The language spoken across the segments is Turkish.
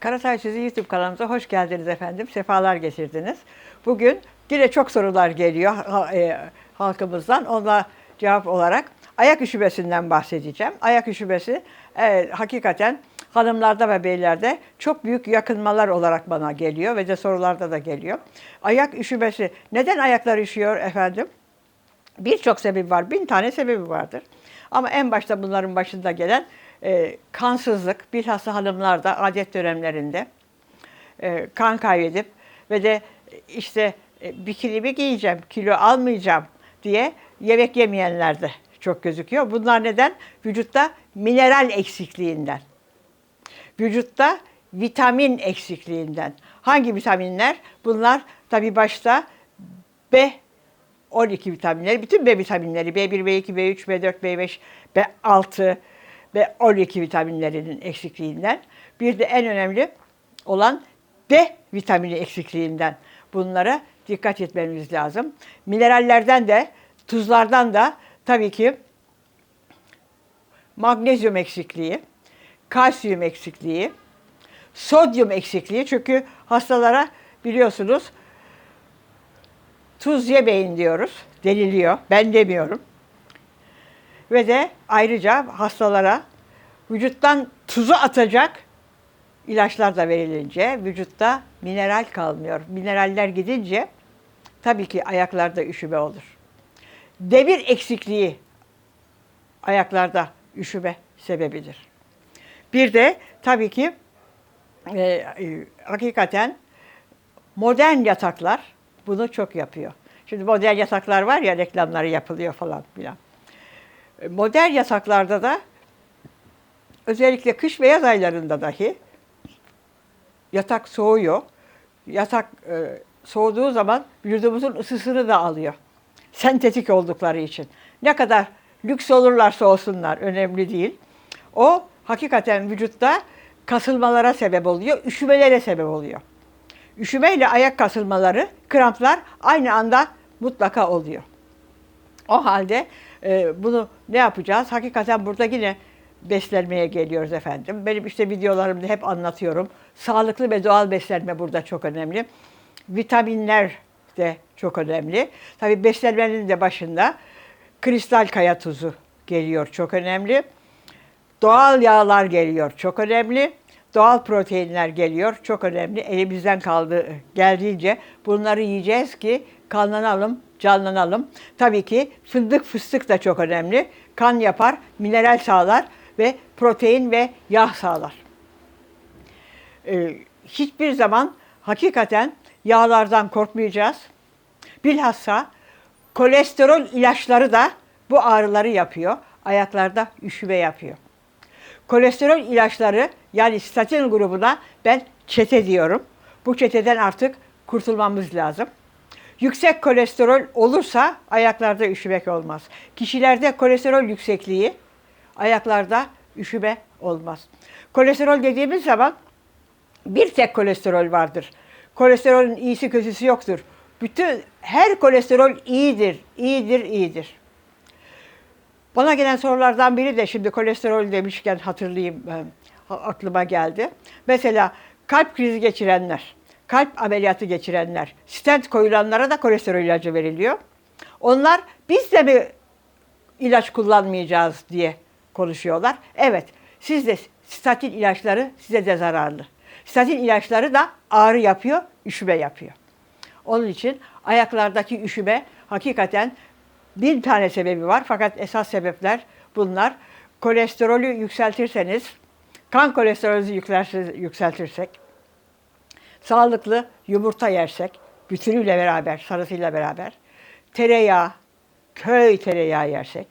Karatay Sizi YouTube kanalımıza hoş geldiniz efendim. Sefalar getirdiniz. Bugün yine çok sorular geliyor e, halkımızdan. Ona cevap olarak ayak üşümesinden bahsedeceğim. Ayak üşümesi e, hakikaten hanımlarda ve beylerde çok büyük yakınmalar olarak bana geliyor ve de sorularda da geliyor. Ayak üşümesi neden ayaklar üşüyor efendim? Birçok sebebi var. Bin tane sebebi vardır. Ama en başta bunların başında gelen e, kansızlık, bilhassa hanımlarda adet dönemlerinde e, kan kaybedip ve de e, işte e, bikinimi giyeceğim, kilo almayacağım diye yemek yemeyenlerde çok gözüküyor. Bunlar neden? Vücutta mineral eksikliğinden. Vücutta vitamin eksikliğinden. Hangi vitaminler? Bunlar tabi başta B 12 vitaminleri, bütün B vitaminleri, B1, B2, B3, B4, B5, B6 ve 12 vitaminlerinin eksikliğinden. Bir de en önemli olan D vitamini eksikliğinden. Bunlara dikkat etmemiz lazım. Minerallerden de, tuzlardan da tabii ki magnezyum eksikliği, kalsiyum eksikliği, sodyum eksikliği. Çünkü hastalara biliyorsunuz tuz yemeyin diyoruz. Deniliyor. Ben demiyorum. Ve de ayrıca hastalara vücuttan tuzu atacak ilaçlar da verilince vücutta mineral kalmıyor. Mineraller gidince tabii ki ayaklarda üşüme olur. Demir eksikliği ayaklarda üşüme sebebidir. Bir de tabii ki e, e, hakikaten modern yataklar bunu çok yapıyor. Şimdi modern yataklar var ya reklamları yapılıyor falan filan. E, Modern yataklarda da özellikle kış ve yaz aylarında dahi yatak soğuyor. Yatak e, soğuduğu zaman vücudumuzun ısısını da alıyor. Sentetik oldukları için. Ne kadar lüks olurlarsa olsunlar önemli değil. O hakikaten vücutta kasılmalara sebep oluyor, üşümelere sebep oluyor. Üşümeyle ayak kasılmaları, kramplar aynı anda mutlaka oluyor. O halde e, bunu ne yapacağız? Hakikaten burada yine beslenmeye geliyoruz efendim. Benim işte videolarımda hep anlatıyorum. Sağlıklı ve doğal beslenme burada çok önemli. Vitaminler de çok önemli. Tabii beslenmenin de başında kristal kaya tuzu geliyor çok önemli. Doğal yağlar geliyor çok önemli. Doğal proteinler geliyor çok önemli. Elimizden kaldı geldiğince bunları yiyeceğiz ki kanlanalım, canlanalım. Tabii ki fındık fıstık da çok önemli. Kan yapar, mineral sağlar ve protein ve yağ sağlar. Ee, hiçbir zaman hakikaten yağlardan korkmayacağız. Bilhassa kolesterol ilaçları da bu ağrıları yapıyor. Ayaklarda üşüme yapıyor. Kolesterol ilaçları yani statin grubuna ben çete diyorum. Bu çeteden artık kurtulmamız lazım. Yüksek kolesterol olursa ayaklarda üşümek olmaz. Kişilerde kolesterol yüksekliği ayaklarda üşüme olmaz. Kolesterol dediğimiz zaman bir tek kolesterol vardır. Kolesterolün iyisi kötüsü yoktur. Bütün her kolesterol iyidir, iyidir, iyidir. Bana gelen sorulardan biri de şimdi kolesterol demişken hatırlayayım e, aklıma geldi. Mesela kalp krizi geçirenler, kalp ameliyatı geçirenler, stent koyulanlara da kolesterol ilacı veriliyor. Onlar biz de mi ilaç kullanmayacağız diye konuşuyorlar. Evet, siz de statin ilaçları size de zararlı. Statin ilaçları da ağrı yapıyor, üşüme yapıyor. Onun için ayaklardaki üşüme hakikaten bin tane sebebi var fakat esas sebepler bunlar. Kolesterolü yükseltirseniz, kan kolesterolünüzü yükseltir- yükseltirsek, sağlıklı yumurta yersek, bütünüyle beraber, sarısıyla beraber, tereyağı, köy tereyağı yersek,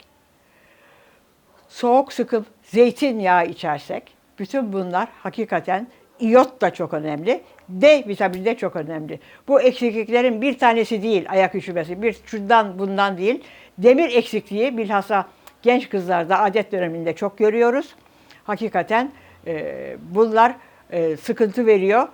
soğuk sıkıp zeytinyağı içersek, bütün bunlar hakikaten iyot da çok önemli, D vitamini de çok önemli. Bu eksikliklerin bir tanesi değil ayak üşümesi, bir şundan bundan değil. Demir eksikliği bilhassa genç kızlarda adet döneminde çok görüyoruz. Hakikaten e, bunlar e, sıkıntı veriyor.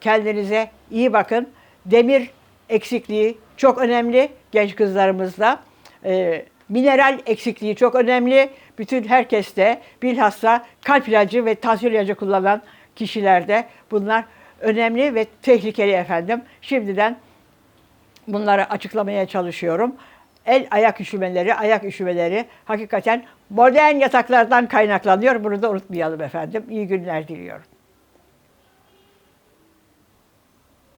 Kendinize iyi bakın. Demir eksikliği çok önemli genç kızlarımızda. E, mineral eksikliği çok önemli. Bütün herkeste bilhassa kalp ilacı ve tansiyon ilacı kullanan kişilerde bunlar önemli ve tehlikeli efendim. Şimdiden bunları açıklamaya çalışıyorum. El ayak üşümeleri, ayak üşümeleri hakikaten modern yataklardan kaynaklanıyor. Bunu da unutmayalım efendim. İyi günler diliyorum.